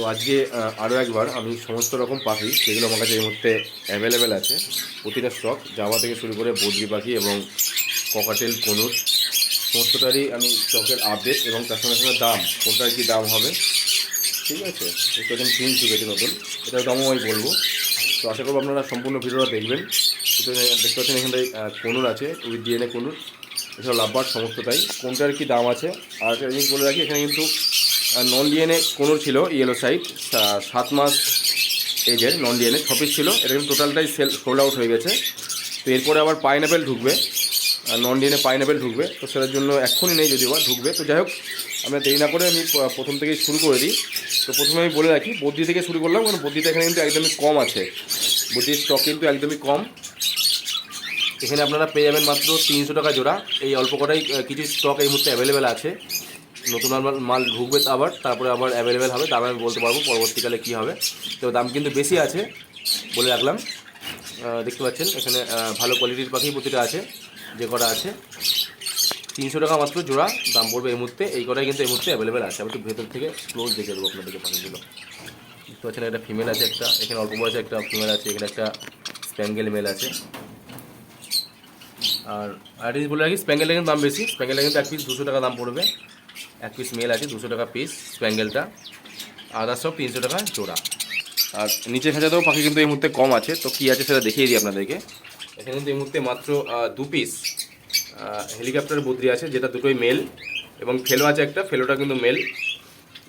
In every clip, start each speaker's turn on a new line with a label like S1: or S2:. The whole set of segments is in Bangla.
S1: তো আজকে আরও একবার আমি সমস্ত রকম পাখি, সেগুলো আমার কাছে এই মুহূর্তে অ্যাভেলেবেল আছে। প্রতিটা স্টক জামা থেকে শুরু করে বদ্রি পাখি এবং ককাটেল কনুর, সমস্তটারই আমি স্টকের আপডেট এবং তার সঙ্গে সঙ্গে দাম, কোনটার কী দাম হবে, ঠিক আছে? এটা এখন তিন শিখেছে নতুন। এটার দামও আমি বলব। তো আশা করব আপনারা সম্পূর্ণ ভিডিওটা দেখবেন। দেখতে পাচ্ছেন এখানটায় কনুর আছে উইথ ডিএনএ কনুর। এছাড়া লাভবার সমস্তটাই। কোনটার কি দাম আছে? আর একটা জিনিস বলে রাখি, এখানে কিন্তু নন ডিএনএ কোনোর ছিল ইয়েলো সাইট সাত মাস এজের নন ডিএনএ ছ পিস ছিল। কিন্তু টোটালটাই সেল সোল্ড আউট হয়ে গেছে। তো এরপরে আবার পাইনাপেল ঢুকবে। নন ডিএনএ পাইনাপেল ঢুকবে। তো সেটার জন্য এক্ষুনি নেই যদিও বা, ঢুকবে। তো যাই হোক, আমরা দেরি না করে আমি প্রথম থেকেই শুরু করে দিই। তো প্রথমে আমি বলে রাখি বদ্রি থেকে শুরু করলাম, কারণ বদ্রিটা এখানে কিন্তু একদমই কম আছে। বদ্রির স্টক কিন্তু একদমই কম। এখানে আপনারা পেয়ে যাবেন মাত্র তিনশো টাকা জোড়া। এই অল্প কটাই কিছু স্টক এই মুহূর্তে অ্যাভেলেবেল আছে। নতুন মাল মাল ঢুকবে আবার, তারপরে আবার অ্যাভেলেবেল হবে, দাম আমি বলতে পারব পরবর্তীকালে কী হবে। তো দাম কিন্তু বেশি আছে বলে রাখলাম। দেখতে পাচ্ছেন, এখানে ভালো কোয়ালিটির পাখি প্রতিটা আছে, যে কটা আছে। তিনশো টাকা মাত্র জোড়া, দাম পড়বে এই মুহূর্তে, এই কটাই কিন্তু এই মুহূর্তে অ্যাভেলেবেল আছে। আমি একটু ভেতর থেকে ক্লোজ দেখে দেবো আপনাদেরকে পাখিগুলো। দেখতে পাচ্ছেন, একটা ফিমেল আছে একটা, এখানে অল্প বয়সে একটা ফিমেল আছে, এখানে একটা স্প্যাঙ্গেল মেল আছে। আর আর বলে রাখি স্প্যাঙ্গেলটা কিন্তু দাম বেশি স্প্যাঙ্গেলটা কিন্তু এক পিস দুশো টাকা দাম পড়বে। এক পিস মেল আছে দুশো টাকা পিস স্প্যাঙ্গেলটা আদার সব তিনশো টাকা জোড়া। আর নিচে খাঁচাতেও পাখি কিন্তু এই মুহূর্তে কম আছে তো কী আছে সেটা দেখিয়ে দিই আপনাদেরকে। এখানে কিন্তু এই মুহূর্তে মাত্র দু পিস হেলিকপ্টার বদ্রি আছে যেটা দুটোই মেল এবং ফেলো আছে একটা ফেলোটা কিন্তু মেল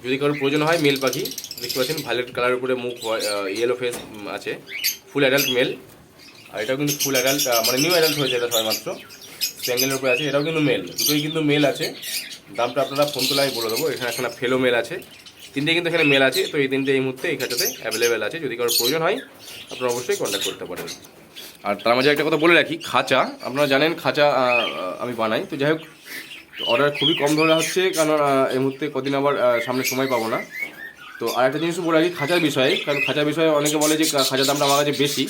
S1: যদি কারোর প্রয়োজন হয় মেল পাখি দেখতে পাচ্ছেন ভায়োলেট কালার উপরে মুখ ইয়েলো ফেস আছে। ফুল অ্যাডাল্ট মেল আর এটাও কিন্তু ফুল অ্যাডাল্ট মানে নিউ অ্যাডাল্ট হয়েছে এটা সবাই মাত্র স্প্যাঙ্গেলের উপরে আছে এটাও কিন্তু মেল দুটোই কিন্তু মেল আছে। দামটা আপনারা ফোন তোলা আমি বলে দেবো। এখানে একটা ফেলো মেল আছে। তিনটে কিন্তু এখানে মেল আছে, তো এই তিনটে এই মুহূর্তে এই অ্যাভেলেবেল আছে। যদি কারোর প্রয়োজন হয়, আপনারা অবশ্যই কন্ট্যাক্ট করতে পারেন। আর তার মাঝে একটা কথা বলে রাখি, খাঁচা, আপনারা জানেন খাঁচা আমি বানাই। তো যাই হোক অর্ডার খুবই কম ধরা হচ্ছে কারণ এই মুহূর্তে কদিন আবার সামনে সময় পাবো না। তো আর একটা জিনিস বলে রাখি, খাঁচার বিষয়ে, কারণ খাঁচার বিষয়ে অনেকে বলে যে খাঁচার দামটা আমার কাছে বেশি।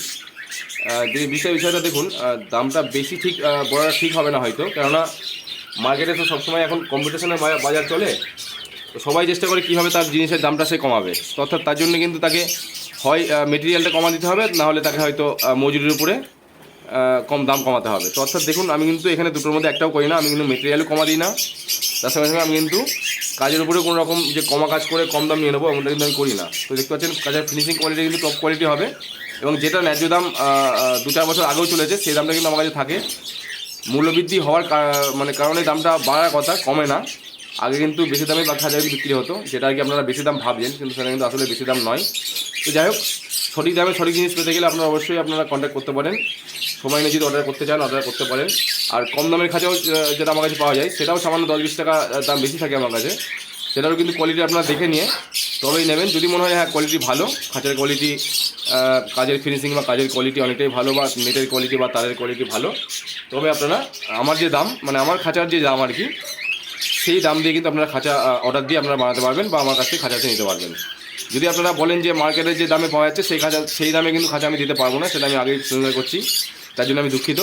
S1: যে বিষয় বিষয়টা দেখুন দামটা বেশি ঠিক বলাটা ঠিক হবে না হয়তো। কেননা মার্কেটে তো সবসময় এখন কম্পিটিশনের বাজার চলে। তো সবাই চেষ্টা করে কীভাবে তার জিনিসের দামটা সে কমাবে। অর্থাৎ তার জন্য কিন্তু তাকে, হয় মেটেরিয়ালটা কমা দিতে হবে, না হলে তাকে হয়তো মজুরির উপরে কম দাম কমাতে হবে। তো অর্থাৎ দেখুন, আমি কিন্তু এখানে দুটোর মধ্যে একটাও করি না, আমি কিন্তু মেটেরিয়ালও কমা দিই না। তার সঙ্গে সঙ্গে আমি কিন্তু কাজের উপরে কোনো রকম যে কমা কাজ করে কম দাম নিয়ে নেব, এমনটা কিন্তু আমি করি না। তো দেখতে পাচ্ছেন, কাজের ফিনিশিং কোয়ালিটি কিন্তু টপ কোয়ালিটি হবে। এবং যেটা ন্যায্য দাম দু চার বছর আগেও চলেছে, সেই দামটা কিন্তু আমার কাছে থাকে। মূল্যবৃদ্ধি হওয়ার মানে কারণে দামটা বাড়ার কথা, কমে না। আগে কিন্তু বেশি দামে বা হাজার বিক্রি হতো। যেটা আর কি আপনারা বেশি দাম ভাবছেন, কিন্তু সেটা কিন্তু আসলে বেশি দাম নয়। তো যাই হোক, সঠিক দামে সঠিক জিনিস পেতে গেলে আপনারা অবশ্যই আপনারা কন্ট্যাক্ট করতে পারেন। সময় নিয়ে যদি অর্ডার করতে চান অর্ডার করতে পারেন। আর কম দামের খাঁচাও যেটা আমার কাছে পাওয়া যায়, সেটাও সামান্য দশ বিশ টাকা দাম বেশি থাকে আমার কাছে। সেটারও কিন্তু কোয়ালিটি আপনারা দেখে নিয়ে তবেই নেবেন। যদি মনে হয় হ্যাঁ কোয়ালিটি ভালো, খাঁচার কোয়ালিটি কাজের ফিনিশিং বা কাজের কোয়ালিটি অনেকটাই ভালো বা নেটের কোয়ালিটি বা তারের কোয়ালিটি ভালো তবে আপনারা, আমার যে দাম মানে আমার খাঁচার যে দাম আর কি, সেই দাম দিয়ে কিন্তু আপনারা খাঁচা অর্ডার দিয়ে আপনারা বানাতে পারবেন বা আমার কাছ থেকে খাঁচাতে নিতে পারবেন। যদি আপনারা বলেন যে মার্কেটের যে দামে পাওয়া যাচ্ছে, সেই খাঁচা, সেই দামে কিন্তু খাঁচা আমি দিতে পারব না, সেটা আমি আগেই শুনে করছি। তার জন্য আমি দুঃখিত।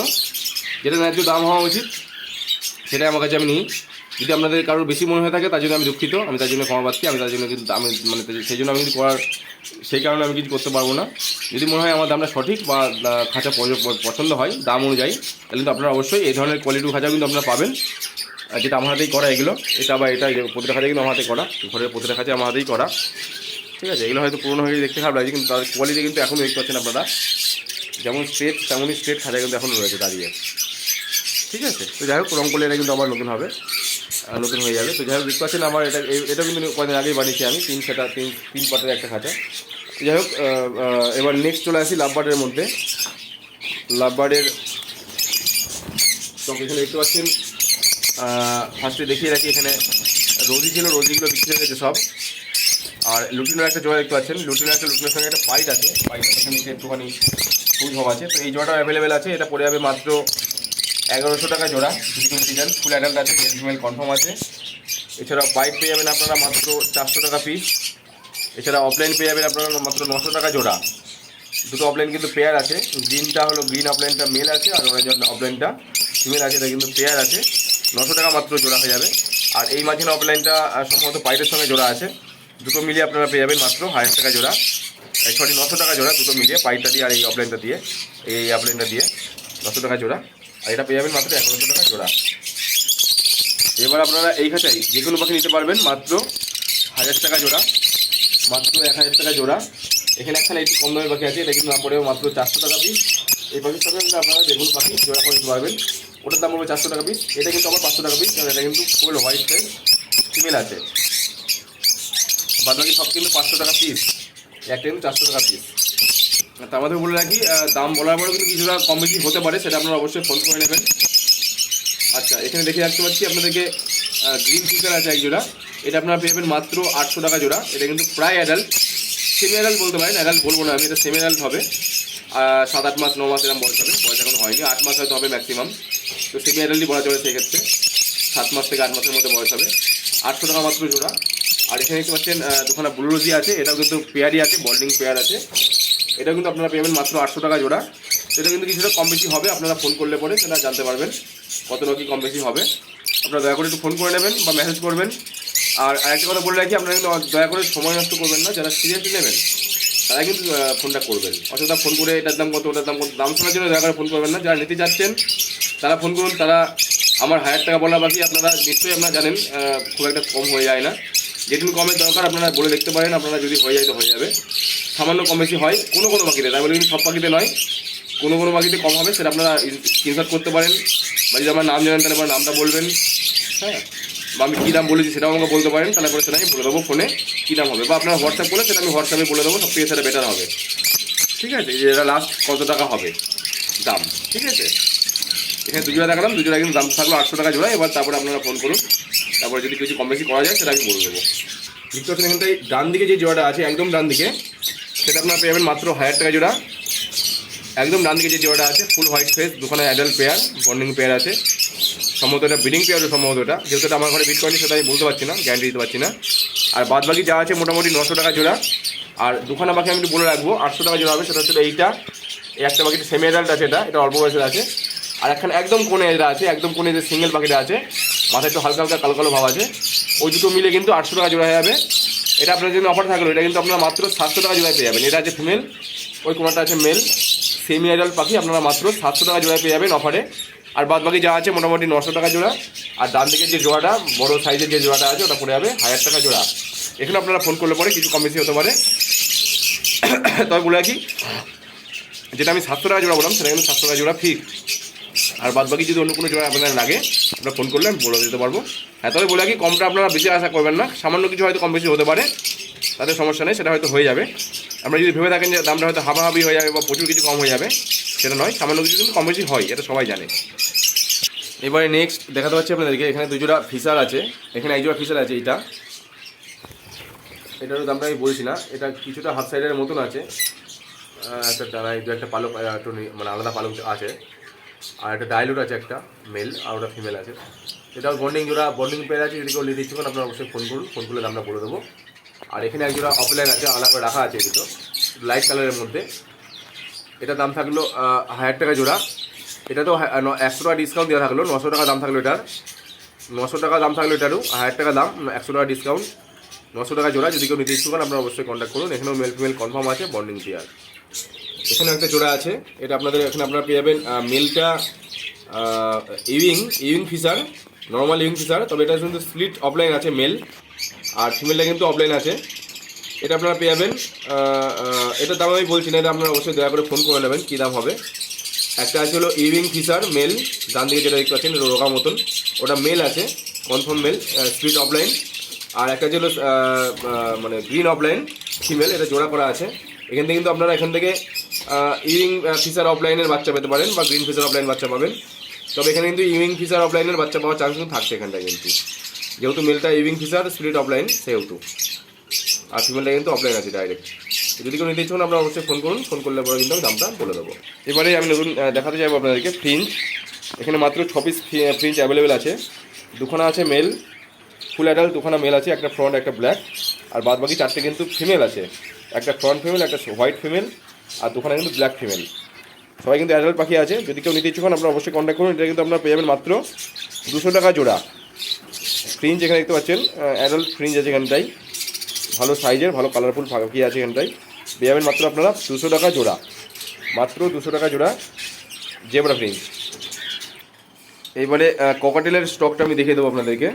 S1: যেটা ন্যায্য দাম হওয়া উচিত, সেটাই আমার কাছে আমি নিই। যদি আপনাদের কারোর বেশি মনে হয়ে থাকে, তার জন্য আমি দুঃখিত। আমি তার জন্য ক্ষমা পাচ্ছি। আমি তার জন্য কিন্তু আমি মানে সেই জন্য আমি কিছু করার সেই কারণে আমি কিছু করতে পারব না। যদি মনে হয় আমার দামটা সঠিক বা খাঁচা পছন্দ হয়, দাম অনুযায়ী, তাহলে কিন্তু আপনারা অবশ্যই এই ধরনের কোয়ালিটির খাঁচা কিন্তু আপনারা পাবেন। যেটা আমার হাতেই করা এগুলো, এটা বা এটা প্রতিটা খাঁচা কিন্তু আমার হাতে করা। ঘরের প্রতিটা খাঁচা আমার হাতেই করা। ঠিক আছে, এগুলো হয়তো পুরোনো হয়ে দেখতে খারাপ লাগছে, কিন্তু তার কোয়ালিটি কিন্তু এখনও দেখতে পাচ্ছেন আপনারা। যেমন স্ট্রেট তেমনই স্ট্রেট খাঁচা কিন্তু এখন রয়েছে দাঁড়িয়ে। ঠিক আছে? তো যাই হোক রং করলে এটা কিন্তু আবার নতুন হবে। নতুন হয়ে যাবে। তো যাই হোক দেখতে পাচ্ছেন আমার এটা এটা কিন্তু কদিন আগেই বানিয়েছি আমি। তিন সেটা তিন তিন পাটের একটা খাঁচা। তো যাই হোক এবার নেক্সট চলে আসি লাভবার্ডের মধ্যে। লাভবার্ডের তো এখানে দেখতে পাচ্ছেন ফার্স্টে দেখিয়ে রাখি এখানে রোজি ছিল রোজিগুলো বিক্রি হয়ে গেছে সব। আর লুটিনের একটা জোড়া দেখতে পাচ্ছেন। লুটিনের একটা লুটিনের সঙ্গে একটা পাইট আছে। পাইটের এখানে একটুখানি ফুল ভাব আছে। তো এই জোড়াটা অ্যাভেলেবেল আছে। এটা পড়ে যাবে মাত্র এগারোশো টাকা জোড়া কোনো ডিজাইন ফুল অ্যাডাল্ট আছে মেল ফিমেল কনফার্ম আছে। এছাড়া পাইপ পেয়ে যাবেন আপনারা মাত্র চারশো টাকা পিস এছাড়া অফলাইন পেয়ে যাবেন আপনারা মাত্র নশো টাকা জোড়া। দুটো অফলাইন কিন্তু পেয়ার আছে। গ্রিনটা হলো গ্রিন অফলাইনটা মেল আছে, আর অরেঞ্জ অফলাইনটা ফিমেল আছে, এটা কিন্তু পেয়ার আছে। নশো টাকা মাত্র জোড়া হয়ে যাবে। আর এই মাঝখানে অফলাইনটা সম্ভবত পাইপের সঙ্গে জোড়া আছে। দুটো মিলিয়ে আপনারা পেয়ে যাবেন মাত্র হাজার টাকা জোড়া। সরি নশো টাকা জোড়া, দুটো মিলিয়ে পাইপটা দিয়ে আর এই অফলাইনটা দিয়ে, এই অফলাইনটা দিয়ে নশো টাকা জোড়া। আর এটা পেয়ে যাবেন মাত্র এগারোশো টাকা জোড়া। এবার আপনারা এই খাঁচাই যে কোনো পাখি নিতে পারবেন মাত্র হাজার টাকা জোড়া। মাত্র এক হাজার টাকা জোড়া। এখানে একখানে একটু কম দামের পাখি আছে, এটা কিন্তু দাম পড়বে মাত্র চারশো টাকা পিস এই পাখির সাথে কিন্তু আপনারা যে কোনো পাখি জোড়া করে নিতে পারবেন। ওটার দাম পড়বে চারশো টাকা পিস এটা কিন্তু আমার পাঁচশো টাকা পিস কারণ এটা কিন্তু ফুল হোয়াইট ফেস ফিমেল আছে। বাদ বাকি সব কিন্তু পাঁচশো টাকা পিস একটা কিন্তু চারশো টাকা পিস তার মধ্যে বলে রাখি দাম বলার পরেও কিন্তু কিছুটা কম বেশি হতে পারে, সেটা আপনারা অবশ্যই ফোন করে নেবেন। আচ্ছা এখানে দেখে রাখতে পাচ্ছি আপনাদেরকে গ্রিন ফিচার আছে এক জোড়া। এটা আপনারা পেয়ে যাবেন মাত্র আটশো টাকা জোড়া। এটা কিন্তু প্রায় অ্যাডাল্ট সেমি অ্যাডাল্ট বলতে পারেন অ্যাডাল্ট বলব না আমি, এটা সেমি অ্যাডাল্ট হবে সাত আট মাস, ন মাস এরকম বয়স হবে, বয়স এখন হয়নি, আট মাস হয়তো হবে ম্যাক্সিমাম তো সেমি অ্যাডাল্টই বলা চলে সেক্ষেত্রে। সাত মাস থেকে আট মাসের মধ্যে বয়স হবে। আটশো টাকা মাত্র জোড়া। আর এখানে দেখতে পাচ্ছেন দুখানা ব্লুরোজি আছে, এটাও কিন্তু পেয়ারই আছে বল্ডিং পেয়ার আছে। এটা কিন্তু আপনারা পেমেন্ট মাত্র আটশো টাকা জোড়া। সেটা কিন্তু কিছুটা কম বেশি হবে, আপনারা ফোন করলে পরে সেটা জানতে পারবেন কতটা কি কম বেশি হবে। আপনারা দয়া করে একটু ফোন করে নেবেন বা মেসেজ করবেন। আর আরেকটা কথা বলে রাখি, আপনারা কিন্তু দয়া করে সময় নষ্ট করবেন না, যারা সিরিয়াসলি নেবেন তারা কিন্তু ফোনটা করবেন। অযথা ফোন করে এটার দাম কত, ওটার দাম কত, দাম শোনার জন্য দয়া করে ফোন করবেন না। যারা নিতে যাচ্ছেন, তারা ফোন করুন, তারা আমার হাজার টাকা বলা বাকি, আপনারা নিশ্চয়ই আপনারা জানেন খুব একটা কম হয়ে যায় না। যেটুকু কমের দরকার আপনারা বলে দেখতে পারেন, আপনারা যদি হয়ে যায় তো হয়ে যাবে। সামান্য কম বেশি হয়, কোনো কোনো পাখিতে তাই বলে কিন্তু সব পাখিতে নয়, কোনো কোনো পাখিতে কম হবে, সেটা আপনারা স্ক্রিনশট করতে পারেন, বা যদি আমার নাম জানেন তাহলে আমার নামটা বলবেন হ্যাঁ বা আমি কী দাম বলেছি সেটাও আমাকে বলতে পারেন, তাহলে পরে সেটা আমি বলে দেবো ফোনে কী দাম হবে, বা আপনারা হোয়াটসঅ্যাপ করলে সেটা আমি হোয়াটসঅ্যাপে বলে দেবো, সব থেকে সেটা বেটার হবে। ঠিক আছে? যে এটা লাস্ট কত টাকা হবে? দাম, ঠিক আছে? এখানে দুজোড়া দেখালাম, দুজোড়া কিন্তু দাম থাকল আটশো টাকা জোড়া, এবার তারপরে আপনারা ফোন করুন, তারপরে যদি কিছু কম বেশি করা যায়, সেটা আমি বলে দেবো। দেখতে পাচ্ছেন ডান দিকে যে জোড়াটা আছে, একদম ডান দিকে সেটা আপনারা পেয়ে মাত্র হাজার টাকা জোড়া। একদম ডান দিকে যে জোড়াটা আছে ফুল হোয়াইট ফেস দুখানে অ্যাডাল্ট পেয়ার বন্ডিং পেয়ার আছে। সম্ভবত এটা ব্রিডিং পেয়ারও সম্ভবত এটা। যেহেতু এটা আমার ঘরে বিট করেনি, সেটা আমি বলতে পারছি না গ্যারান্টি দিতে পারছি না। আর বাদ বাকি যা আছে মোটামুটি নশো টাকা জোড়া। আর দুখানা বাকি আমি একটু বলে রাখব, আটশো টাকা জোড়া হবে, সেটা হচ্ছে এইটা। এই একটা বাকিটা সেমি অ্যাডাল্ট আছে এটা এটা অল্প বয়সের আছে। আর এখানে একদম কোণে যেটা আছে, একদম কোণে যে সিঙ্গেল পাখিটা আছে। মাথায় একটু হালকা হালকা কালো কালো ভাব আছে। ওই দুটো মিলে কিন্তু আটশো টাকা জোড়া হয়ে যাবে। এটা আপনার জন্য অফার থাকল, এটা কিন্তু আপনারা মাত্র সাতশো টাকা জোড়ায় পেয়ে যাবেন। এটা আছে ফিমেল ওই কোনাটা আছে মেল সেমি অ্যাডাল্ট পাখি, আপনারা মাত্র সাতশো টাকা জোড়ায় পেয়ে যাবেন অফারে আর বাদ বাকি যা আছে, মোটামুটি নশো টাকা জোড়া। আর ডান দিকের যে জোড়াটা, বড় সাইজের যে জোড়াটা আছে, ওটা পড়ে যাবে হাজার টাকা জোড়া। এখানে আপনারা ফোন করলে পরে কিছু কম বেশি হতে পারে। তবে বলে রাখি, যেটা আমি সাতশো টাকা জোড়া বললাম, সেটা কিন্তু সাতশো টাকা জোড়া ফিক্স আর বাদ বাকি যদি অন্য কোনো জোড়া আপনাদের লাগে আপনারা ফোন করলে আমি বলে দিতে পারব। হ্যাঁ তবে বলে রাখি কমটা আপনারা বেশি আশা করবেন না। সামান্য কিছু হয়তো কম বেশি হতে পারে। তাতে সমস্যা নেই সেটা হয়তো হয়ে যাবে। আমরা যদি ভেবে থাকেন যে দামটা হয়তো হাবাহাবি হয়ে যাবে বা প্রচুর কিছু কম হয়ে যাবে সেটা নয়। সামান্য কিছু কিন্তু কম বেশি হয় এটা সবাই জানে। এবারে নেক্সট দেখাতে পাচ্ছি আপনাদেরকে এখানে দুজোড়া ফিসার আছে। এখানে এক জোড়া ফিসার আছে এটা। এটারও দামটা আমি বলছি না এটা কিছুটা হাফ সাইডের মতন আছে। আহ, একটা ডানায় দু একটা পালক মানে আলাদা পালক আছে। আর একটা ডাইলুট আছে একটা মেল আর ওটা ফিমেল আছে। এটাও বন্ডিং জোড়া বন্ডিং পেয়ার আছে যদি কেউ নিতে ইচ্ছুক আপনারা অবশ্যই ফোন করুন ফোন করলে দামটা বলে দেবো। আর এখানে এক জোড়া অফলাইন আছে, আলাদা করে রাখা আছে দুটো লাইট কালারের মধ্যে। এটা দাম থাকল হাজার টাকা জোড়া। এটা তো একশো টাকা ডিসকাউন্ট দেওয়া থাকল, নশো টাকা দাম থাকল এটার। নশো টাকা দাম থাকল এটারও, হাজার টাকা দাম একশো টাকা ডিসকাউন্ট নশো টাকা জোড়া, যদি কেউ নিতে ইচ্ছুক আপনারা অবশ্যই কন্ট্যাক্ট করুন। এখানেও মেল ফিমেল কনফার্ম আছে বন্ডিং পেয়ার এখানে একটা জোড়া আছে, এটা আপনাদের এখানে আপনারা পেয়ে যাবেন মেলটা ইউইং ইউইং ফিসার নর্মাল ইউইং ফিসার তবে এটা কিন্তু স্প্লিট অফলাইন আছে মেল আর ফিমেলটা কিন্তু অফলাইন আছে। এটা আপনারা পেয়ে যাবেন এটার দাম আমি বলছি না, এটা আপনারা অবশ্যই দয়া করে ফোন করে নেবেন, কী দাম হবে। একটা আছে হলো ইউইং ফিসার মেল ডান দিকে যেটা দেখতে পাচ্ছেন, রোগা মতন, ওটা মেল আছে কনফার্ম মেল স্প্লিট অফলাইন আর একটা ছিল মানে গ্রিন অফলাইন ফিমেল এটা জোড়া করা আছে। এখান থেকে কিন্তু আপনারা এখান থেকে ইভিং ফিসার অফলাইনের বাচ্চা পেতে পারেন বা গ্রিন ফিসার অফলাইন বাচ্চা পাবেন। তবে এখানে কিন্তু ইভিং ফিসার অফলাইনের বাচ্চা পাওয়ার চান্স কিন্তু থাকছে এখানটায় কিন্তু। যেহেতু মেলটা ইভিং ফিসার স্প্লিট অফলাইন সেহেতু। আর ফিমেলটা কিন্তু অফলাইন আছে ডাইরেক্ট যদি কেউ নিতে ইচ্ছুক, আপনারা অবশ্যই ফোন করুন। ফোন করলে পরে কিন্তু আমি দামটা বলে দেবো। এবারে আমি নতুন দেখাতে চাইব আপনাদেরকে ফ্রিঞ্জ এখানে মাত্র ছ পিস ফ্রিঞ্জ অ্যাভেলেবেল আছে। দুখানা আছে মেল ফুল অ্যাডাল্ট দুখানা মেল আছে, একটা ফ্রন্ট একটা ব্ল্যাক আর বাদ বাকি চারটে কিন্তু ফিমেল আছে। একটা ফ্রন্ট ফিমেল একটা হোয়াইট ফিমেল আর দুখানা কিন্তু ব্ল্যাক ফিমেল সবাই কিন্তু অ্যাডাল্ট পাখি আছে। যদি কেউ নিতে ইচ্ছুক হন, আপনারা অবশ্যই কন্ট্যাক্ট করুন। এটা কিন্তু আপনারা পেয়ে যাবেন মাত্র দুশো টাকা জোড়া। ফ্রিঞ্জ এখানে দেখতে পাচ্ছেন অ্যাডাল্ট ফ্রিঞ্জ আছে এখানটাই ভালো সাইজের ভালো কালারফুল পাখি আছে এখানটায়। পেয়ে যাবেন মাত্র আপনারা দুশো টাকা জোড়া। মাত্র দুশো টাকা জোড়া জেবরা প্রিন্ট এইবারে ককাটেলের স্টকটা আমি দেখিয়ে দেবো আপনাদেরকে।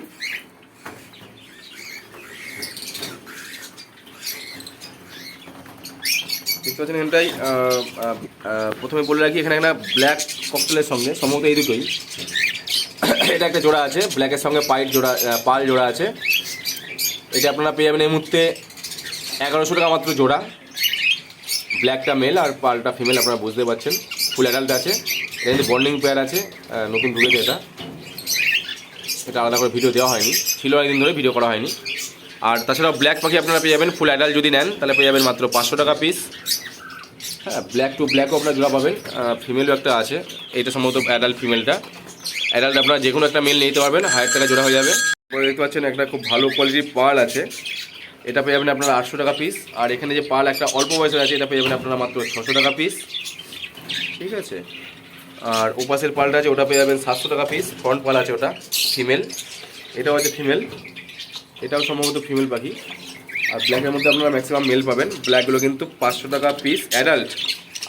S1: দেখতে পাচ্ছেন আহ, প্রথমে বলে রাখি এখানে একটা ব্ল্যাক ককটেলের সঙ্গে সম্ভবত এই দুটোই। এটা একটা জোড়া আছে ব্ল্যাকের সঙ্গে পাইট জোড়া পাল জোড়া আছে। এটা আপনারা পেয়ে যাবেন এই মুহূর্তে এগারোশো টাকা মাত্র জোড়া। ব্ল্যাকটা মেল আর পালটা ফিমেল আপনারা বুঝতে পারছেন। ফুল অ্যাডাল্ট আছে এটা কিন্তু বন্ডিং পেয়ার আছে নতুন ঢুকেছে এটা। এটা আলাদা করে ভিডিও দেওয়া হয়নি ছিল একদিন ধরে ভিডিও করা হয়নি। আর তাছাড়াও ব্ল্যাক পাখি আপনারা পেয়ে যাবেন ফুল অ্যাডাল্ট যদি নেন তাহলে পেয়ে যাবেন মাত্র পাঁচশো টাকা পিস হ্যাঁ ব্ল্যাক টু ব্ল্যাকও আপনার জোড়া পাবেন ফিমেলও একটা আছে। এইটা সম্ভবত অ্যাডাল্ট ফিমেলটা অ্যাডাল্ট আপনার যে কোনো একটা মেল নিতে পারবেন হাজার টাকা জোড়া হয়ে যাবে। দেখতে পাচ্ছেন একটা খুব ভালো কোয়ালিটির পাল আছে। এটা পেয়ে যাবেন আপনার আটশো টাকা পিস আর এখানে যে পাল একটা অল্প বয়সের আছে, এটা পেয়ে যাবেন আপনারা মাত্র ছশো টাকা পিস ঠিক আছে? আর ওপাশের পালটা আছে, ওটা পেয়ে যাবেন সাতশো টাকা পিস ফ্রন্ট পাল আছে ওটা ফিমেল এটাও আছে ফিমেল এটাও সম্ভবত ফিমেল পাখি আর ব্ল্যাকের মধ্যে আপনারা ম্যাক্সিমাম মেল পাবেন। ব্ল্যাকগুলো কিন্তু পাঁচশো টাকা পিস অ্যাডাল্ট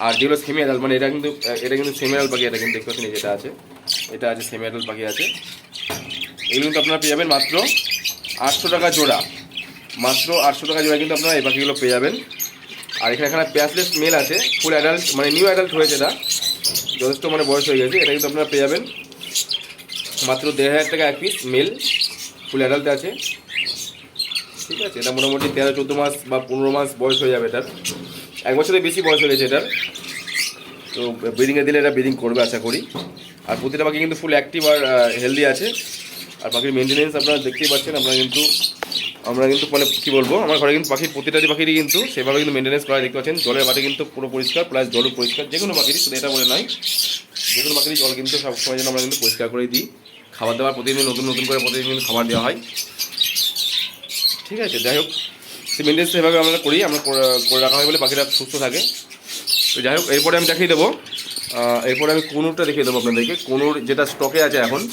S1: আর যেগুলো সেমি অ্যাডাল্ট মানে এটা কিন্তু এটা কিন্তু সেমি অ্যাডাল্ট পাখি এটা কিন্তু দেখতে পাচ্ছেন যেটা আছে। এটা আছে সেমি অ্যাডাল্ট পাখি আছে। এগুলো কিন্তু আপনারা পেয়ে যাবেন মাত্র আটশো টাকা জোড়া। মাত্র আটশো টাকা জোড়া কিন্তু আপনারা এই পাখিগুলো পেয়ে যাবেন। আর এখানে এখানে প্যাসলেস মেল আছে ফুল অ্যাডাল্ট মানে নিউ অ্যাডাল্ট হয়েছে এটা। যথেষ্ট মানে বয়স হয়ে গেছে, এটা কিন্তু আপনারা পেয়ে যাবেন। মাত্র দেড় হাজার টাকা এক পিস মেল ফুল অ্যাডাল্ট আছে। ঠিক আছে, এটা মোটামুটি তেরো, চোদ্দ মাস বা পনেরো মাস বয়স হয়ে যাবে এটার। এক বছরের বেশি বয়স হয়ে গেছে এটার। তো ব্রিডিংয়ে দিলে এটা ব্রিডিং করবে, আশা করি। আর প্রতিটা পাখি কিন্তু ফুল অ্যাক্টিভ আর হেলদি আছে। আর পাখির মেনটেনেন্স আপনারা দেখতেই পাচ্ছেন, আমরা কিন্তু আমরা কিন্তু মানে কী বলব, আমার ঘরে কিন্তু পাখির, প্রতিটা পাখিরই কিন্তু সেভাবে কিন্তু মেনটেনেন্স করা দেখতে পাচ্ছেন। জলের বাটি কিন্তু পুরো পরিষ্কার প্লাস জলও পরিষ্কার যে কোনো পাখিরই, শুধু এটা বলে নয় যে কোনো পাখিরই জল কিন্তু সবসময় যেন আমরা কিন্তু পরিষ্কার করে দিই। খাবার দাবার প্রতিদিন নতুন নতুন করে প্রতিদিন কিন্তু খাবার দেওয়া হয়। ঠিক আছে, যাই হোক। সেই মেনটেন্স সেভাবে আমরা করি, আমরা করে- রাখা হয় বলে পাখিরা সুস্থ থাকে। তো যাই হোক, এরপরে আমি দেখিয়ে দেবো এরপরে আমি কোনুরটা দেখিয়ে দেবো আপনাদেরকে। কোনুর যেটা স্টকে আছে এখন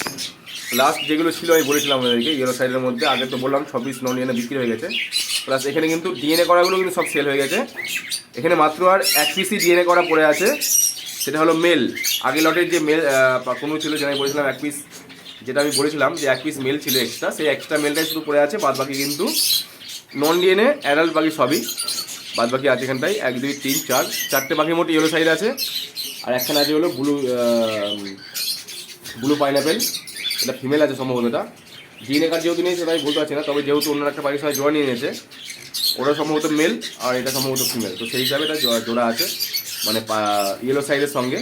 S1: লাস্ট যেগুলো ছিল আমি বলেছিলাম আপনাদেরকে ইয়েলো সাইডের মধ্যে, আগে তো বললাম সব নন ইয়েনে বিক্রি হয়ে গেছে। প্লাস এখানে কিন্তু ডিএনএ করাগুলো কিন্তু সব সেল হয়ে গেছে। এখানে মাত্র আর এক পিসই ডিএনএ করা পড়ে আছে, সেটা হলো মেল আগে লটের যে মেল কোনো ছিল যেটা আমি বলেছিলাম, এক পিস যেটা আমি বলেছিলাম যে এক পিস মেল ছিল এক্সট্রা সেই এক্সট্রা মেলটাই শুধু পড়ে আছে বাদ বাকি কিন্তু নন ডিএনএ অ্যাডাল্ট বাকি সবই। বাদ বাকি আছে এখানটায়, এক, দুই, তিন, চার, চারটে বাকি মোট ইয়েলো সাইড আছে। আর একখানে আছে হলো ব্লু ব্লু পাইনাপেল এটা ফিমেল আছে সম্ভবত এটা। ডিএনএ কার্ড যেহেতু নেই, সেটা আমি বলতে পারছি না, তবে যেহেতু অন্য একটা বাড়ির সঙ্গে জোড়া নিয়ে নিয়েছে ওটা সম্ভবত মেল আর এটা সম্ভবত ফিমেল তো সেই হিসাবে এটা জোড়া আছে মানে ইয়েলো সাইডের সঙ্গে।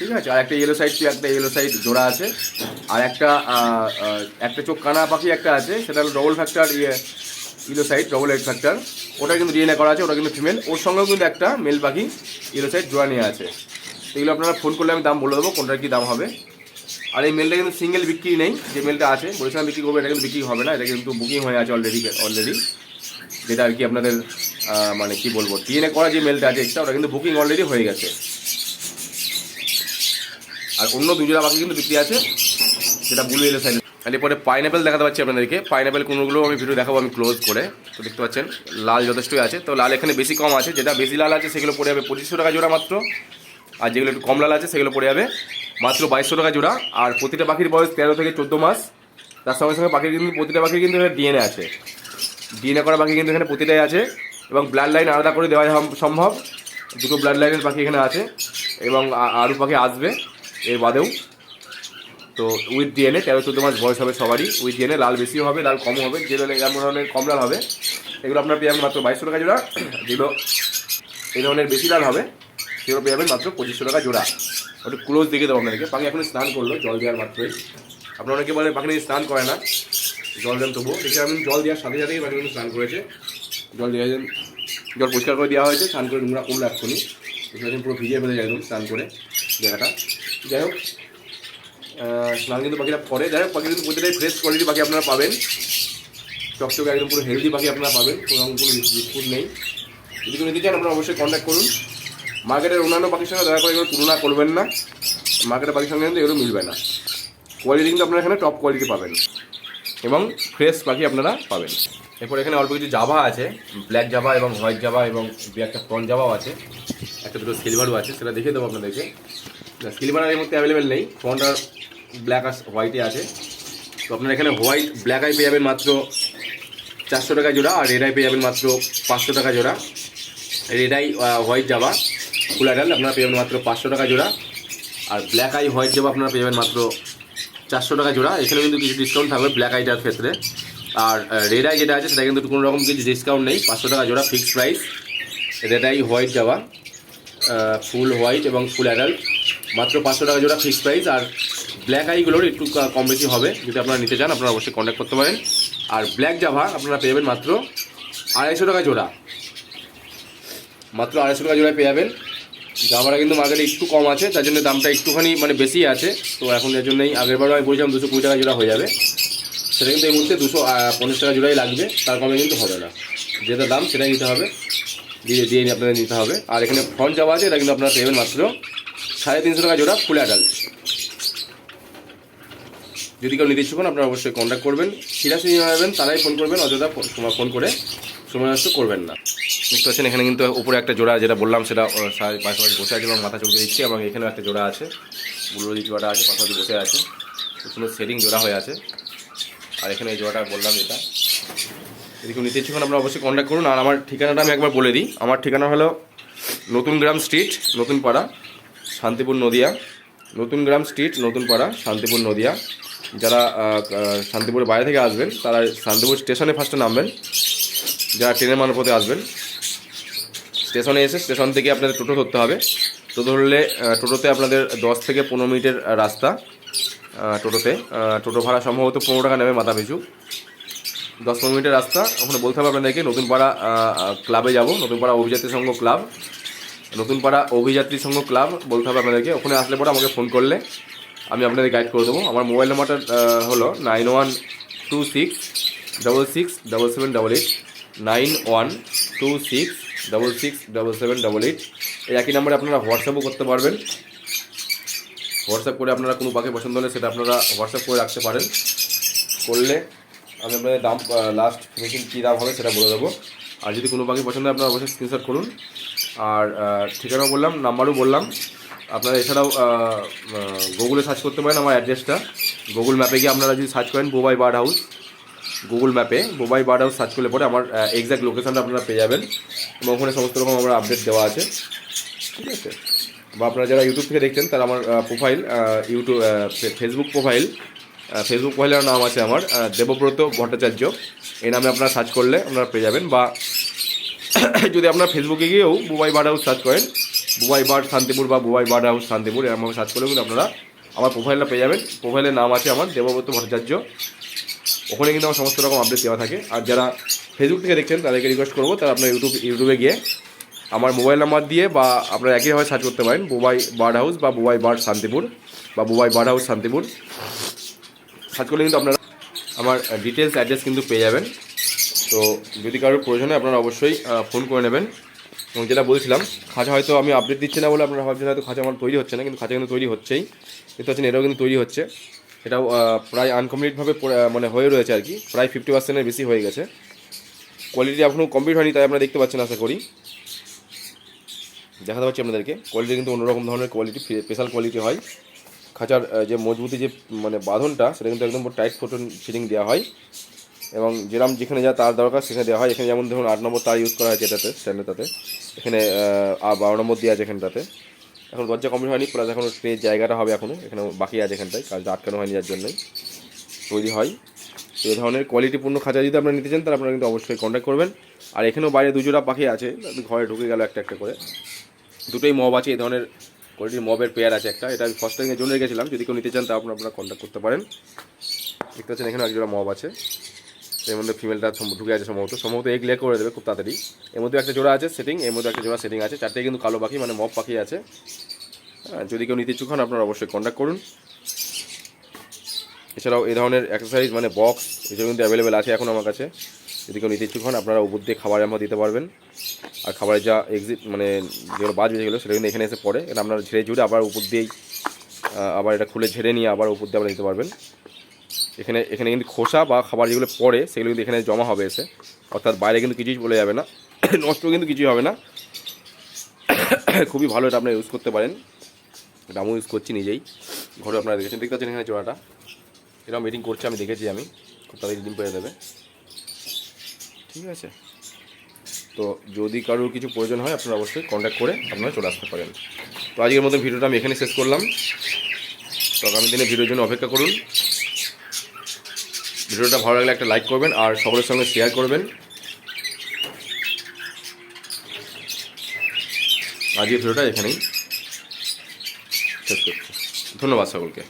S1: ঠিক আছে? আর একটা ইয়েলো সাইড একটা ইয়েলো সাইড জোড়া আছে। আর একটা একটা চোখ কানা পাখি একটা আছে, সেটা হলো ডবল ফ্যাক্টর ইয়ে yellow side double eight factor ওটা কিন্তু ডিএনএ করা আছে, ওটা কিন্তু ফিমেল ওর সঙ্গেও কিন্তু একটা মেল পাখি ইয়েলো সাইড জোড়া নিয়ে আছে। এগুলো আপনারা ফোন করলে আমি দাম বলে দেবো, কোনটার কী দাম হবে। আর এই মেলটা কিন্তু সিঙ্গেল বিক্রি নেই, যে মেলটা আছে, বলেছিলাম বিক্রি করব, এটা কিন্তু বিক্রি হবে না, এটা কিন্তু বুকিং হয়ে আছে অলরেডি অলরেডি যেটা আর কি আপনাদের মানে কি বলব ডিএনএ করা যে মেলটা আছে এক্সট্রা ওটা কিন্তু বুকিং অলরেডি হয়ে গেছে। আর অন্য দুজোড়া বাকি কিন্তু বিক্রি আছে, সেটা ব্লু এলো সাইড আর এরপরে পাইনাপেল দেখাতে পাচ্ছি আপনাদেরকে। পাইনাপেল কোনোগুলো আমি ভিডিও দেখাবো আমি ক্লোজ করে। তো দেখতে পাচ্ছেন, লাল যথেষ্টই আছে। তো লাল এখানে বেশি কম আছে, যেটা বেশি লাল আছে সেগুলো পড়ে যাবে পঁচিশশো টাকা জোড়া মাত্র। আর যেগুলো একটু কম লাল আছে সেগুলো পড়ে যাবে মাত্র বাইশশো টাকা জোড়া। আর প্রতিটা পাখির বয়স তেরো থেকে চোদ্দ মাস। তার সঙ্গে সঙ্গে পাখির কিন্তু, প্রতিটা পাখির কিন্তু এখানে ডিএনএ আছে। ডিএনএ করা পাখি কিন্তু এখানে প্রতিটাই আছে। এবং ব্লাড লাইন আলাদা করে দেওয়া সম্ভব। দুটো ব্লাড লাইনের পাখি এখানে আছে। এবং আরও পাখি আসবে। এর বাদেও। তো উইথ ডিএনএ তেরো চোদ্দ মাস বয়স হবে সবারই। উইথ ডিএনএ লাল বেশিও হবে, লাল কমও হবে যে এমন ধরনের কম লাল হবে, এগুলো আপনার পেয়ে মাত্র বাইশশো টাকা জোড়া। যেগুলো এই ধরনের বেশি লাল হবে, সেগুলো পেয়ে মাত্র পঁচিশশো টাকা জোড়া। একটু ক্লোজ দেখে দেবো আপনাদেরকে। পাখি এখন স্নান করল, জল দেওয়ার মাত্রই। আপনারা অনেকে বলেন পাখি স্নান করে না, জল দেন তবুও। দেখে আমি জল দেওয়ার সাথে সাথেই পাখি স্নান করেছে। জল দেওয়া জল পরিষ্কার করে দেওয়া হয়েছে, স্নান করে নোংরা কমলো এক্ষুনি। পুরো ভিজে ফেলে যায় স্নান করে জায়গাটা। যাই হোক স্নান কিন্তু পাখিরা পরে, যাই হোক পাখি কিন্তু প্রতিটাই ফ্রেশ কোয়ালিটি পাখি আপনারা পাবেন। চকচকে একদম পুরো হেলদি পাখি আপনারা পাবেন, কোনো কোনো বিস্কুট নেই। যদি কোনো নিতে চান, আপনারা অবশ্যই কন্ট্যাক্ট করুন। মার্কেটের অন্যান্য পাখির সঙ্গে দয়া করে এগুলো তুলনা করবেন না। মার্কেটের পাখির সঙ্গে কিন্তু এগুলো মিলবে না। কোয়ালিটি কিন্তু আপনারা এখানে টপ কোয়ালিটি পাবেন। এবং ফ্রেশ পাখি আপনারা পাবেন। এরপর এখানে অল্প কিছু জাভা আছে। ব্ল্যাক জাভা এবং হোয়াইট জাভা এবং একটা ফ্রন্ট জাভাও আছে। একটা দুটো সিলভারও আছে, সেটা দেখিয়ে দেবো আপনাদেরকে। সিলভার মধ্যে অ্যাভেলেবেল নেই। ফ্রন্ট আর ব্ল্যাক আর হোয়াইটে আছে। তো আপনারা এখানে হোয়াইট ব্ল্যাক আই পেয়ে যাবেন মাত্র চারশো টাকা জোড়া আর রেড আই পেয়ে যাবেন মাত্র পাঁচশো টাকা জোড়া। Red eye white Java full adult আপনারা পেয়ে যাবেন মাত্র পাঁচশো টাকা জোড়া। আর ব্ল্যাক আই হোয়াইট জাভা আপনারা পেয়ে যাবেন মাত্র চারশো টাকা জোড়া। এখানে কিন্তু কিছু ডিসকাউন্ট থাকবে ব্ল্যাক আইটার ক্ষেত্রে। আর রেড আই যেটা আছে, সেটা কিন্তু কোনো রকম কিছু ডিসকাউন্ট নেই। পাঁচশো টাকা জোড়া fixed price red eye white যাওয়া ফুল হোয়াইট এবং ফুল অ্যাডাল্ট মাত্র পাঁচশো টাকা জোড়া ফিক্সড প্রাইস আর ব্ল্যাক আইগুলোর একটু কম বেশি হবে, যদি আপনারা নিতে চান, আপনারা অবশ্যই কন্ট্যাক্ট করতে পারেন। আর ব্ল্যাক জাভা আপনারা পেয়ে মাত্র আড়াইশো টাকা জোড়া। মাত্র আড়াইশো টাকা জোড়ায় পেয়ে যাবেন। জামাটা কিন্তু মার্কেটে একটু কম আছে, তার জন্য দামটা একটুখানি মানে বেশি আছে। তো এখন এর জন্যই আগের বারও আমি বলছিলাম দুশো কুড়ি টাকা জোড়া হয়ে যাবে। সেটা কিন্তু এই মুহূর্তে দুশো পঞ্চাশ টাকা জোড়াই লাগবে, তার কমে কিন্তু হবে না। যেটা দাম সেটাই নিতে হবে, দিয়ে দিয়ে আপনাদের নিতে হবে। আর এখানে ফ্রন্ট যাওয়া আছে, এটা কিন্তু আপনারা পেবেন মাত্র সাড়ে তিনশো টাকা জোড়া ফুল অ্যাডাল্ট যদি কেউ নিতে ইচ্ছুক আপনারা অবশ্যই কন্ট্যাক্ট করবেন। সিরিয়াসলি নেবেন তারাই ফোন করবেন, অযথা ফোন- করে সময় নষ্ট করবেন না। দেখতে পাচ্ছেন, এখানে কিন্তু উপরে একটা জোড়া যেটা বললাম, সেটা পাশাপাশি বসে আছে এবং মাথা চলকে দিচ্ছি, এবং এখানেও একটা জোড়া আছে। বুলুরি জোড়াটা আছে পাশাপাশি বসে আছে। খুব সুন্দর সেটিং জোড়া হয়ে আছে। আর এখানে এই জোড়াটা বললাম এটা যদি কেউ নিতে ইচ্ছুক আপনারা অবশ্যই কন্ট্যাক্ট করুন। আর আমার ঠিকানাটা আমি একবার বলে দিই। আমার ঠিকানা হলো নতুন গ্রাম স্ট্রিট নতুন পাড়া। শান্তিপুর নদিয়া, নতুন গ্রাম স্ট্রিট, নতুন পাড়া, শান্তিপুর নদিয়া। যারা শান্তিপুরের বাইরে থেকে আসবেন, তারা শান্তিপুর স্টেশনে ফার্স্টে নামবেন। যারা ট্রেনের মারফতে আসবেন, স্টেশনে এসে স্টেশন থেকে আপনাদের টোটো ধরতে হবে। টোটো ধরলে টোটোতে আপনাদের দশ থেকে পনেরো মিনিটের রাস্তা টোটোতে। টোটো ভাড়া সম্ভবত পনেরো টাকা নেবে মাথা পিছু। দশ পনেরো মিনিটের রাস্তা ওখানে বলতে হবে আপনাদেরকে, নতুন পাড়া ক্লাবে যাব। নতুন পাড়া অভিযাত্রী সংঘ ক্লাব নতুন পাড়া অভিযাত্রী সংঘ ক্লাব, বলতে হবে আপনাদেরকে, ওখানে আসলে পরে আমাকে ফোন করলে আমি আপনাদের গাইড করে দেবো। আমার মোবাইল নাম্বারটা হলো nine one two six double six double seven double eight nine one two six double six double seven double eight এই একই নাম্বারে আপনারা হোয়াটসঅ্যাপও করতে পারবেন। হোয়াটসঅ্যাপ করে আপনারা কোনো পাখি পছন্দ হলে সেটা আপনারা হোয়াটসঅ্যাপ করে রাখতে পারেন। করলে আমি আপনাদের দাম লাস্ট ফিনিশিং কী দাম হবে সেটা বলে দেবো। আর যদি কোনো পাখি পছন্দ হয়, আপনারা অবশ্যই স্ক্রিনশট করুন। আর আহ, ঠিকানাও বললাম নাম্বারও বললাম। আপনারা এছাড়াও গুগলে সার্চ করতে পারেন আমার অ্যাড্রেসটা গুগল ম্যাপে গিয়ে আপনারা যদি সার্চ করেন বোবাই বার্ড হাউস গুগল ম্যাপে বোবাই বার্ড হাউস সার্চ করলে পরে আমার এক্সাক্ট লোকেশনটা আপনারা পেয়ে যাবেন। এবং ওখানে সমস্ত রকম আমার আপডেট দেওয়া আছে। ঠিক আছে? বা আপনারা যারা ইউটিউব থেকে দেখছেন তারা আমার profile YouTube Facebook profile Facebook প্রোফাইলের নাম আছে আমার দেবব্রত ভট্টাচার্য। এই নামে আপনারা সার্চ করলে আপনারা পেয়ে যাবেন বা যদি আপনারা ফেসবুকে গিয়েও বুবাই বার্ড হাউস সার্চ করেন, বুবাই বার্ড শান্তিপুর বা বুবাই বার্ড হাউস শান্তিপুর এরমভাবে সার্চ করলেও কিন্তু আপনারা আমার প্রোফাইলটা পেয়ে যাবেন। প্রোফাইলের নাম আছে আমার দেবব্রত ভট্টাচার্য। ওখানে কিন্তু আমার সমস্ত রকম আপডেট দেওয়া থাকে। আর যারা ফেসবুক থেকে দেখছেন, তাদেরকে রিকোয়েস্ট করব, তারা আপনার ইউটিউব ইউটিউবে গিয়ে আমার মোবাইল নাম্বার দিয়ে বা আপনারা একইভাবে সার্চ করতে পারেন, বুবাই বার্ড হাউস বা বুবাই বার্ড শান্তিপুর বা Bubai bird house Shantipur. Search করলে কিন্তু আপনারা আমার ডিটেলস অ্যাড্রেস কিন্তু পেয়ে যাবেন। তো যদি কারোর প্রয়োজন হয় আপনারা অবশ্যই ফোন করে নেবেন। এবং যেটা বলছিলাম খাঁচা হয়তো আমি আপডেট দিচ্ছি না বলে আপনারা ভাবছেন, হয়তো খাঁচা আমার তৈরি হচ্ছে না, কিন্তু খাঁচা কিন্তু তৈরি হচ্ছেই। দেখতে পাচ্ছেন, এটাও কিন্তু তৈরি হচ্ছে। এটাও প্রায় আনকমপ্লিটভাবে মানে হয়ে রয়েছে আর কি। প্রায় ফিফটি পার্সেন্টের বেশি হয়ে গেছে। কোয়ালিটি এখনও কমপ্লিট হয়নি, তাই আপনারা দেখতে পাচ্ছেন, আশা করি। দেখাতে পাচ্ছি আপনাদেরকে। কোয়ালিটি কিন্তু অন্যরকম ধরনের কোয়ালিটি স্পেশাল কোয়ালিটি হয়। খাঁচার যে মজবুতি যে মানে বাঁধনটা, সেটা কিন্তু একদম টাইট ফোটন ফিটিং দেওয়া হয়। এবং যেরকম যেখানে যা তার দরকার সেখানে দেওয়া হয়। এখানে যেমন ধরুন আট নম্বর তার ইউজ করা হয়েছে এটাতে স্ট্যান্ডেরটাতে এখানে বারো নম্বর দেওয়া আছে এখানটাতে এখন দরজা কমপ্লিট হয়নি প্লাস এখন ট্রে জায়গাটা হবে এখনও এখানে বাকি আছে এখানটায় কাজটা আটকানো হয়নি যার জন্যই। তৈরি হয়। তো এই ধরনের কোয়ালিটিপূর্ণ খাঁচা যদি আপনারা নিতে চান, তাহলে আপনারা কিন্তু অবশ্যই কন্ট্যাক্ট করবেন। আর এখানেও বাইরে দুজোড়া পাখি আছে ঘরে ঢুকে গেল একটা একটা করে। দুটোই মব আছে এই ধরনের কোয়ালিটির মবের পেয়ার আছে একটা। এটা আমি ফার্স্ট টাইমের জন্য রেখেছিলাম যদি কেউ নিতে চান তা আপনারা আপনারা কন্ট্যাক্ট করতে পারেন। দেখতে পাচ্ছেন এখানে একজোড়া মব আছে। এর মধ্যে ফিমেলটা ঢুকে আছে সম্ভবত। সম্ভবত এগ লে করে দেবে খুব তাড়াতাড়ি। এর মধ্যে একটা জোড়া আছে সেটিং এর মধ্যে একটা জোড়া সেটিং আছে। চারটে কিন্তু কালো পাখি মানে মব পাখি আছে। হ্যাঁ, যদি কেউ নিতে ইচ্ছুক হন আপনারা অবশ্যই কন্ট্যাক্ট করুন। এছাড়াও এই ধরনের এক্সারসাইজ মানে বক্স এসব কিন্তু অ্যাভেলেবেল আছে এখন আমার কাছে। যদি কেউ নিতে ইচ্ছুক হন আপনারা উপর দিয়ে খাবার আমরা দিতে পারবেন। আর খাবারের যা এক্সিট মানে যেগুলো বাজ বেজে গেলো সেটা কিন্তু এখানে এসে পড়ে। এটা আপনারা ঝেড়ে ঝুড়ে আবার উপর দিয়েই আবার এটা খুলে ঝেড়ে নিয়ে আবার উপর দিয়ে আপনারা দিতে পারবেন। এখানে এখানে কিন্তু খোসা বা খাবার যেগুলো পড়ে, সেগুলো কিন্তু এখানে জমা হবে এসে। অর্থাৎ বাইরে কিন্তু কিছুই বলে যাবে না। নষ্ট কিন্তু কিছুই হবে না। খুবই ভালো এটা আপনি ইউজ করতে পারেন। এটা আমিও ইউজ করছি নিজেই। ঘরে আপনারা দেখেছেন, দেখতে পাচ্ছেন এখানে জোড়াটা এরকম মিটিং করছে আমি, দেখেছি আমি। খুব তাড়াতাড়ি ডিম পেয়ে দেবে। ঠিক আছে? তো যদি কারোর কিছু প্রয়োজন হয়, আপনারা অবশ্যই কন্ট্যাক্ট করে আপনারা চলে আসতে পারেন। তো আজকের মতো ভিডিওটা আমি এখানে শেষ করলাম। তো আগামী দিনে ভিডিওর জন্য অপেক্ষা করুন। ভিডিওটা ভালো লাগলে একটা লাইক করবেন আর সকলের সঙ্গে শেয়ার করবেন। আজকে ভিডিওটা এখানেই। ধন্যবাদ সকলকে।